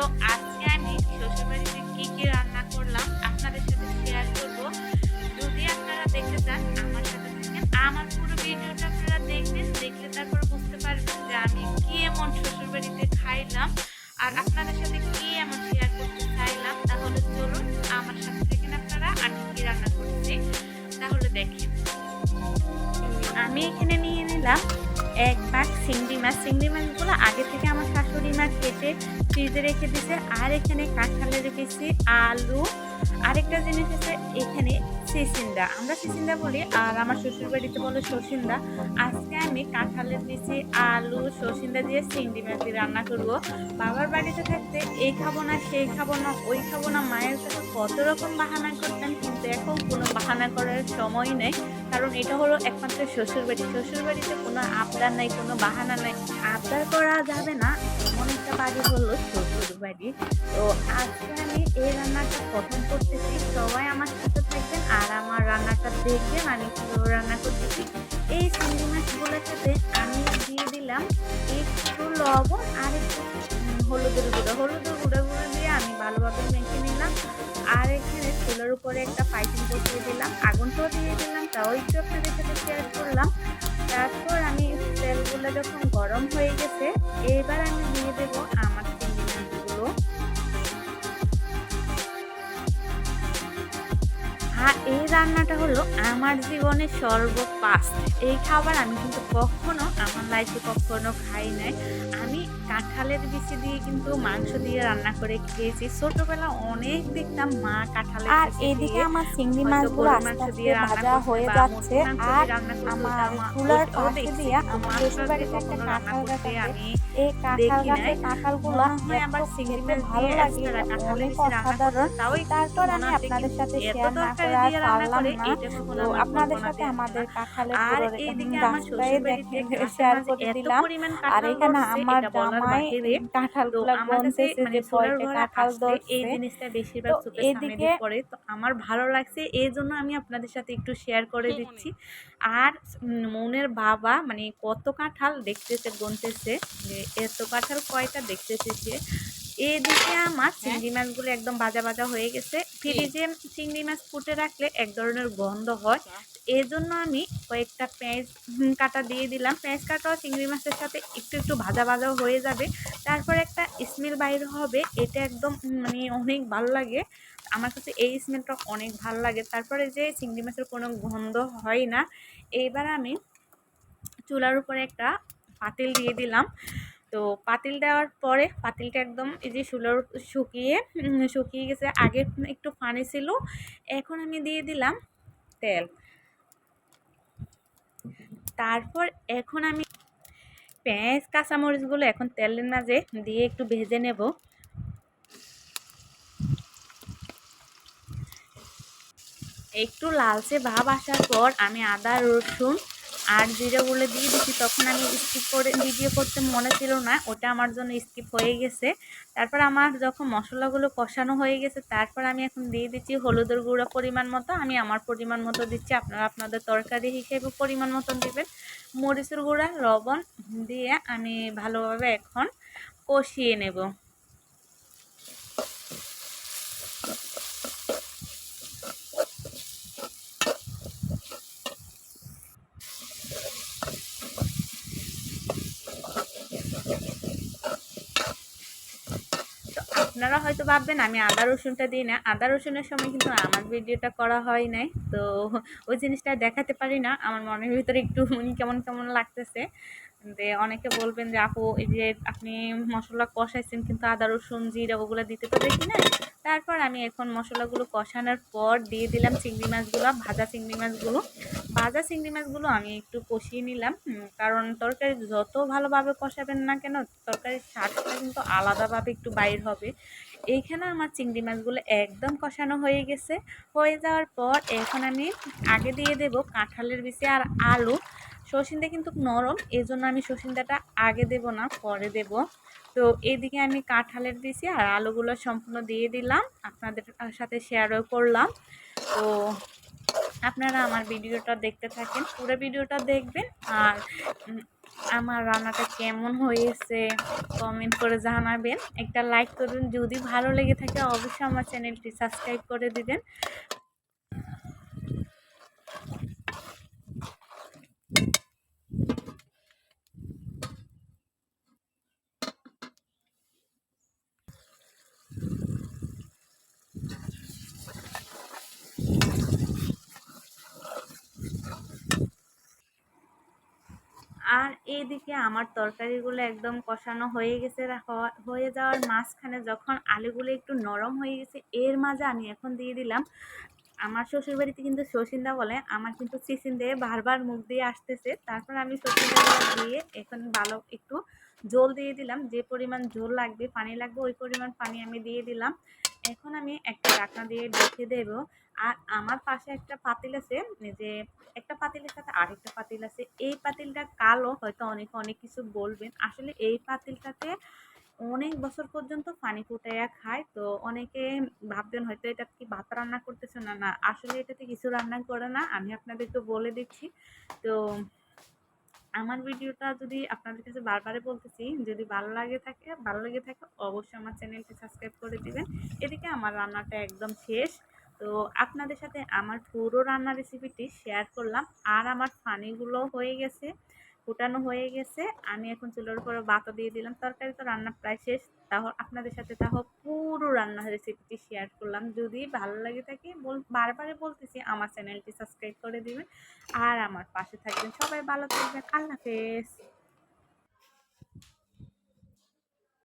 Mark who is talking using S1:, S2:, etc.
S1: তো আজকে আমি শ্বশুরবাড়িতে কী কী রান্না করলাম আপনাদের সাথে শেয়ার করব। যদি আপনারা দেখতে চান আমার সাথে থাকেন। আমার পুরো ভিডিওটা আপনারা দেখবেন, দেখলে তারপর বুঝতে পারবেন যে আমি কী এমন শ্বশুরবাড়িতে খাইলাম। আর আপনাদের সাথে কী এমন শেয়ার করতে চাইলাম, তাহলে চলুন আমার সাথে থাকেন আপনারা আমি কী রান্না করছি, তাহলে দেখেন। আমি এখানে নিয়ে নিলাম এক ভাগ চিংড়ি মাছ। চিংড়ি মাছগুলো আগে থেকে আমার শাশুড়ি মাছ কেটে ফ্রিজে রেখে দিয়েছে। আর এখানে কাঁঠালে রেখেছি আলু আরেকটা জিনিস হচ্ছে এখানে সিসিন্দা। আমরা সিসিন্দা বলি, আর আমার শ্বশুর বাড়িতে বলে শসিন্দা আজকে আমি কাঁঠালের দিয়েছি আলু শসিন্দা দিয়ে চিংড়ি মাছ রান্না করব। বাবার বাড়িতে থাকতে এই খাব না, সেই খাব না, ওই খাব না, মায়ের কাছে কত রকম বাহানা করতেন কিন্তু এখন কোনো বাহানা করার সময় নেই। কারণ এটা হলো একমাত্র শ্বশুর বাড়ি শ্বশুর বাড়িতে কোনো আবদার নাই, কোনো বাহানা নাই। আবদার করা যাবে না, এমন একটা বাড়ি হলো শ্বশুর বাড়ি। তো আজকে আমি এই রান্নাটা প্রথম করতেছি। সবাই আমার সাথে থাকবেন আর আমার রান্নাটা দেখবেন আমি কীভাবে রান্না করতেছি। এই চিংড়ি মাছগুলোর সাথে আমি দিয়ে দিলাম একটু লবণ আর একটু হলুদের গুঁড়ো। হলুদের গুঁড়ো গুঁড়ো দিয়ে আমি ভালোভাবে মেখে নিলাম। আর এখানে চুলের উপরে একটা আর এই রান্নাটা হলো আমার জীবনে সর্বপাস্ট। এই খাবার আমি কিন্তু কখনো আমার লাইফে কখনো খাই নাই। কাঁঠালের বিচি দিয়ে কিন্তু মাংস দিয়ে রান্না করে খেয়েছি। ছোটবেলা অনেক দেখতাম মা কাঁঠালের
S2: আর এদিকে আমার চিংড়ি মাছগুলো
S1: মাংস দিয়ে
S2: ভাজা হয়ে যাচ্ছে। আর আমার চুলার পাশে দিয়ে আমার
S1: মাংস
S2: শ্বশুর
S1: দিয়ে
S2: বাড়িতে একটা কাঁঠাল গাছ
S1: আমি
S2: এই কাঁঠাল গাছের। কাঁঠালগুলো
S1: হয় আবার চিংড়ি মাছ
S2: ভালো লাগে। অনেক অসাধারণ। তারপর আমি আপনাদের সাথে শেয়ার না করে পারলাম না। তো আপনাদের সাথে আমাদের কাঁঠালের
S1: আর
S2: পুরো
S1: আমার
S2: দেখে শেয়ার করে দিলাম। আর এখানে আমার
S1: এটা মানে
S2: যে
S1: ঘরে আসলে এই জিনিসটা বেশিরভাগ চোখের সামনে পড়ে। তো আমার ভালো লাগছে এই জন্য আমি আপনাদের সাথে একটু শেয়ার করে দিচ্ছি। আর মনের বাবা মানে কত কাঁঠাল দেখতেছে গুনতেছে যে এত কাঁঠাল কয়টা দেখতেছে সে? এদিকে আমার চিংড়ি মাছগুলো একদম ভাজা ভাজা হয়ে গেছে। ফ্রিজে চিংড়ি মাছ ফুটে রাখলে এক ধরনের গন্ধ হয়। এই জন্য আমি কয়েকটা পেঁয়াজ কাটা দিয়ে দিলাম। পেঁয়াজ কাটাও চিংড়ি মাছের সাথে একটু একটু ভাজা ভাজা হয়ে যাবে। তারপর একটা স্মেল বাইর হবে, এটা একদম মানে অনেক ভালো লাগে। আমার কাছে এই স্মেলটা অনেক ভালো লাগে। তারপরে যে চিংড়ি মাছের কোনো গন্ধ হয় না, এইবার আমি চুলার উপরে একটা পাতিল দিয়ে দিলাম। তো পাতিল দেওয়ার পরে পাতিলটা একদম এই যে চুলার শুকিয়ে শুকিয়ে গেছে। আগে একটু পানি ছিল, এখন আমি দিয়ে দিলাম তেল। তারপর এখন আমি পেঁয়াজ, কাঁচামরিচগুলো এখন তেলের মাঝে দিয়ে একটু ভেজে নেব। একটু লালচে ভাব আসার পর আমি আদা, রসুন আর জিরাগুলো দিয়ে দিচ্ছি তখন আমি স্কিপ করে ভিডিও করতে মনে ছিল না, ওটা আমার জন্য স্কিপ হয়ে গেছে। তারপর আমার যখন মশলাগুলো কষানো হয়ে গেছে, তারপর আমি এখন দিয়ে দিচ্ছি হলুদের গুঁড়ো পরিমাণ মতো, আমি আমার পরিমাণ মতো দিচ্ছি, আপনারা আপনাদের তরকারি হিসেবে পরিমাণ মতন দেবেন। মরিচের গুঁড়া, লবণ দিয়ে আমি ভালোভাবে এখন কষিয়ে নেব। আপনারা হয়তো ভাববেন, আমি আদা রসুনটা দিই না। আদা রসুনের সময় কিন্তু আমার ভিডিওটা করা হয় নাই। তো ওই জিনিসটা দেখাতে পারি না। আমার মনের ভিতরে একটু মানে কেমন কেমন লাগতেছে। যে অনেকে বলবেন যে, আপু, এই যে আপনি মশলা কষাইছেন, কিন্তু আদা রসুন, জিরা ওগুলো দিতে তো দেখি না তারপর আমি এখন মশলাগুলো কষানোর পর দিয়ে দিলাম চিংড়ি মাছগুলো, ভাজা চিংড়ি মাছগুলো। ভাজা চিংড়ি মাছগুলো আমি একটু কষিয়ে নিলাম। কারণ তরকারি যত ভালোভাবে কষাবেন না কেন, তরকারির স্বাদটা কিন্তু আলাদাভাবে একটু বাইর হবে। এইখানে আমার চিংড়ি মাছগুলো একদম কষানো হয়ে গেছে। হয়ে যাওয়ার পর এখন আমি আগে দিয়ে দেব কাঁঠালের বিচি আর আলু। সসিন্দা কিন্তু নরম এই জন্য আমি সসিন্দাটা আগে দেব না, পরে দেব। তো এইদিকে আমি কাঁঠালের বিচি আর আলুগুলো সম্পূর্ণ দিয়ে দিলাম। আপনাদের সাথে শেয়ারও করলাম। তো আপনারা আমার ভিডিওটা দেখতে থাকেন, পুরো ভিডিওটা দেখবেন। আর আমার রান্নাটা কেমন হয়েছে কমেন্ট করে জানাবেন। একটা লাইক করবেন যদি ভালো লেগে থাকে অবশ্যই আমার চ্যানেলটি সাবস্ক্রাইব করে দিবেন। এইদিকে আমার তরকারিগুলো একদম কষানো হয়ে গেছে হয়ে যাওয়ার মাঝখানে যখন আলুগুলো একটু নরম হয়ে গেছে, এর মাঝে আমি এখন দিয়ে দিলাম। আমার শ্বশুর বাড়িতে কিন্তু শসিন্দা বলে, আমার কিন্তু চিচিন্দে বারবার মুখ দিয়ে আসতেছে। তারপর আমি শসিন্দা দিয়ে এখন ভালো একটু জল দিয়ে দিলাম। যে পরিমাণ জল লাগবে, পানি লাগবে, ওই পরিমাণ পানি আমি দিয়ে দিলাম। এখন আমি একটা ঢাকনা দিয়ে ঢেকে দেবো। আর আমার পাশে একটা পাতিল আছে এই যে একটা পাতিলের সাথে আরেকটা পাতিল আছে। এই পাতিলটা কালো, হয়তো অনেকে অনেক কিছু বলবেন। আসলে এই পাতিলটাতে অনেক বছর পর্যন্ত পানি ফুটাইয়া খায়। তো অনেকে ভাববেন, হয়তো এটা কি ভাত রান্না করতেছে? না না, আসলে এটাতে কিছু রান্না করে না। আমি আপনাদেরকে বলে দিচ্ছি। তো আমার ভিডিওটা যদি আপনাদের কাছে বারবারে বলতেছি, যদি ভালো লাগে থাকে, ভালো লেগে থাকে অবশ্যই আমার চ্যানেলটি সাবস্ক্রাইব করে দিবেন। এদিকে আমার রান্নাটা একদম শেষ। তো আপনাদের সাথে আমার পুরো রান্নার রেসিপিটি শেয়ার করলাম। আর আমার পানিগুলো হয়ে গেছে, ফুটানো হয়ে গেছে। আমি এখন চুলোর উপরে বাতা দিয়ে দিলাম। তরকারি তো রান্না প্রায় শেষ। তাহ, আপনাদের সাথে তাহ রান্নার রেসিপিটি শেয়ার করলাম। যদি ভালো লাগে থাকে, বল বারবারে বলতেছি, আমার চ্যানেলটি সাবস্ক্রাইব করে দিবেন। আর আমার পাশে থাকবেন সবাই, ভালো থাকবেন। আল্লাহ হাফেজ।